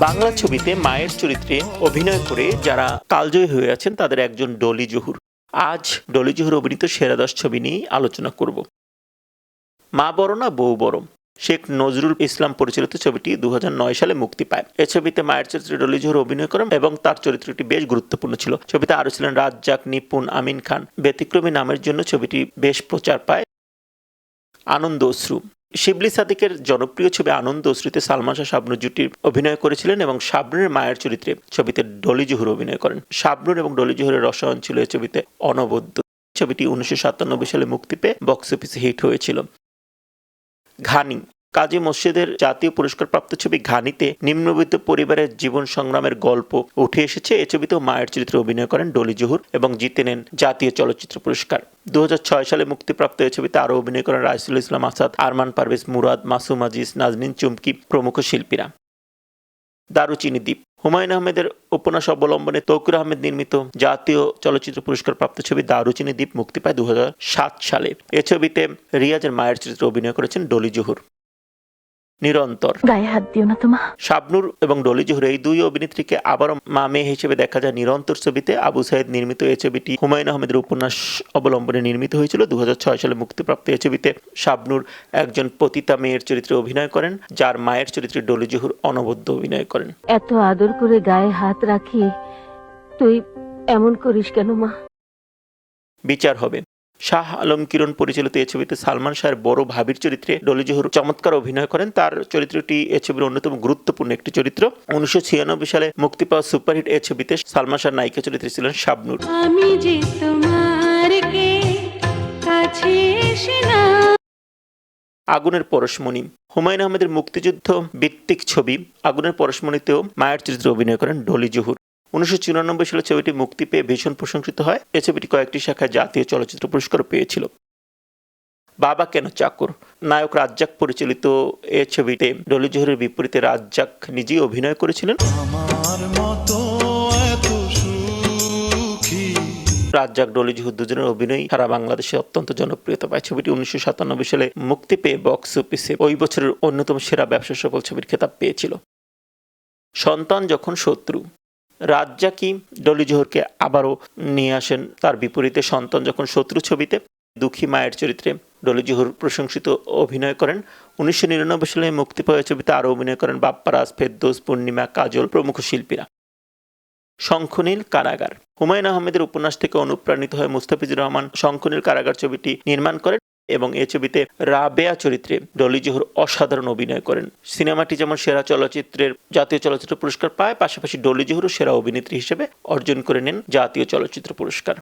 বাংলা ছবিতে মায়ের চরিত্রে অভিনয় করে যারা কালজয়ী হয়ে আছেন, তাদের একজন ডলি জহুর। আজ ডলি জহুর অভিনীত সেরা দশ ছবি নিয়েই আলোচনা করব। মা বড় না বউ বড় শেখ নজরুল ইসলাম পরিচালিত ছবিটি দু হাজার নয় সালে মুক্তি পায়। এ ছবিতে মায়ের চরিত্রে ডলি জহুর অভিনয় করেন এবং তার চরিত্রটি বেশ গুরুত্বপূর্ণ ছিল। ছবিতে আরও ছিলেন রাজ্জাক, নিপুণ, আমিন খান। ব্যতিক্রমী নামের জন্য ছবিটি বেশ প্রচার পায় আনন্দ অশ্রু। শিবলি সাদিকের জনপ্রিয় ছবি আনন্দ শ্রীতে সালমান শাহ শাবনু জুটির অভিনয় করেছিলেন এবং শাবনুরের মায়ের চরিত্রে ছবিতে ডলি জুহুর অভিনয় করেন। শাবনুর এবং ডলি জুহুরের রসায়ন ছিল এই ছবিতে অনবদ্য। ছবিটি উনিশশো সাতানব্বই সালে মুক্তি পেয়ে বক্স অফিসে হিট হয়েছিল। ঘানি কাজী মসজিদের জাতীয় পুরস্কারপ্রাপ্ত ছবি ঘানিতে নিম্নবিত্ত পরিবারের জীবন সংগ্রামের গল্প উঠে এসেছে। এ ছবিতেও মায়ের চরিত্রে অভিনয় করেন ডলি জহুর এবং জিতে নেন জাতীয় চলচ্চিত্র পুরস্কার। দু হাজার ছয় সালে মুক্তিপ্রাপ্ত এই ছবিতে আরও অভিনয় করেন রাইসুল ইসলাম আসাদ, আরমান পারভেজ মুরাদ, মাসুম আজিজ, নাজনীন চুমকি প্রমুখ শিল্পীরা। দারুচিনি দ্বীপ। হুমায়ুন আহমেদের উপন্যাস অবলম্বনে তৌকুর আহমেদ নির্মিত জাতীয় চলচ্চিত্র পুরস্কার প্রাপ্ত ছবি দারুচিনি দ্বীপ মুক্তি পায় দু হাজার সাত সালে। এ ছবিতে রিয়াজের মায়ের চরিত্রে অভিনয় করেছেন ডলি জহুর। নিরন্তর। গায়ে হাত দিও না তোমা। শাবনুর এবং ডলি জহুর এই দুই অভিনেত্রীকে আবারও মা মেয়ে হিসেবে দেখা যায়। নিরন্তর ছবিতে আবু সাইদ নির্মিত এই ছবিটি হুমায়ুন আহমেদের উপন্যাস অবলম্বনে নির্মিত হয়েছিল। দু হাজার ছয় সালে মুক্তিপ্রাপ্ত এই ছবিতে শাবনুর একজন পতিতা মেয়ের চরিত্রে অভিনয় করেন যার মায়ের চরিত্রে ডলি জহুর অনবদ্য অভিনয় করেন। এত আদর করে গায়ে হাত রাখি তুই এমন করিস কেন মা? বিচার হবে। শাহ আলম কিরণ পরিচালিত এই ছবিতে সালমান শাহের বড় ভাবির চরিত্রে ডলি জহুর চমৎকার অভিনয় করেন। তার চরিত্রটি এ ছবির অন্যতম গুরুত্বপূর্ণ একটি চরিত্র। উনিশশো ছিয়ানব্বই সালে মুক্তি পাওয়া সুপারহিট এ ছবিতে সালমান শাহ নায়িকা চরিত্রে ছিলেন শাবনুর। আমি যে তোমার কাছে আগুনের পরশমণি। হুমায়ুন আহমেদের মুক্তিযুদ্ধ ভিত্তিক ছবি। আগুনের পরশমণিতেও মায়ের চরিত্রে অভিনয় করেন ডলি জহুর। উনিশশো চুরানব্বই সালে ছবিটি মুক্তি পেয়ে ভীষণ প্রশংসিত হয়। এ ছবিটি কয়েকটি শাখায় জাতীয় চলচ্চিত্র পুরস্কার পেয়েছিল। বাবা কেন চাকর? নায়ক রাজ্জাক পরিচালিত এ ছবিতে ডলি জহুরের বিপরীতে রাজ্জাক নিজেই অভিনয় করেছিলেন। রাজ্জাক ডলি জহুর দুজনের অভিনয় সারা বাংলাদেশে অত্যন্ত জনপ্রিয়তা পায়। ছবিটি উনিশশো সাতানব্বই সালে মুক্তি পেয়ে বক্স অফিসে ওই বছরের অন্যতম সেরা ব্যবসা সফল ছবির খেতাব পেয়েছিল। সন্তান যখন শত্রু রাজ্জাকি ডলি জোহরকে আবারও নিয়ে আসেন? তার বিপরীতে সন্তান যখন শত্রু ছবিতে দুঃখী মায়ের চরিত্রে ডলি জোহর প্রশংসিত অভিনয় করেন, উনিশশো নিরানব্বই সালে মুক্তি পাওয়া ছবিতে আরও অভিনয় করেন বাপ্পারাজ ফেরদোস, পূর্ণিমা, কাজল প্রমুখ শিল্পীরা। শঙ্খনীল কারাগার। হুমায়ুন আহমেদের উপন্যাস থেকে অনুপ্রাণিত হয়ে মুস্তাফিজুর রহমান শঙ্খনীল কারাগার ছবিটি নির্মাণ করেন। এবং এ ছবিতে রাবেয়া চরিত্রে ডলি জোহর অসাধারণ অভিনয় করেন। সিনেমাটি যেমন সেরা চলচ্চিত্রের জাতীয় চলচ্চিত্র পুরস্কার পায়, পাশাপাশি ডলি জোহরও সেরা অভিনেত্রী হিসেবে অর্জন করে নেন জাতীয় চলচ্চিত্র পুরস্কার।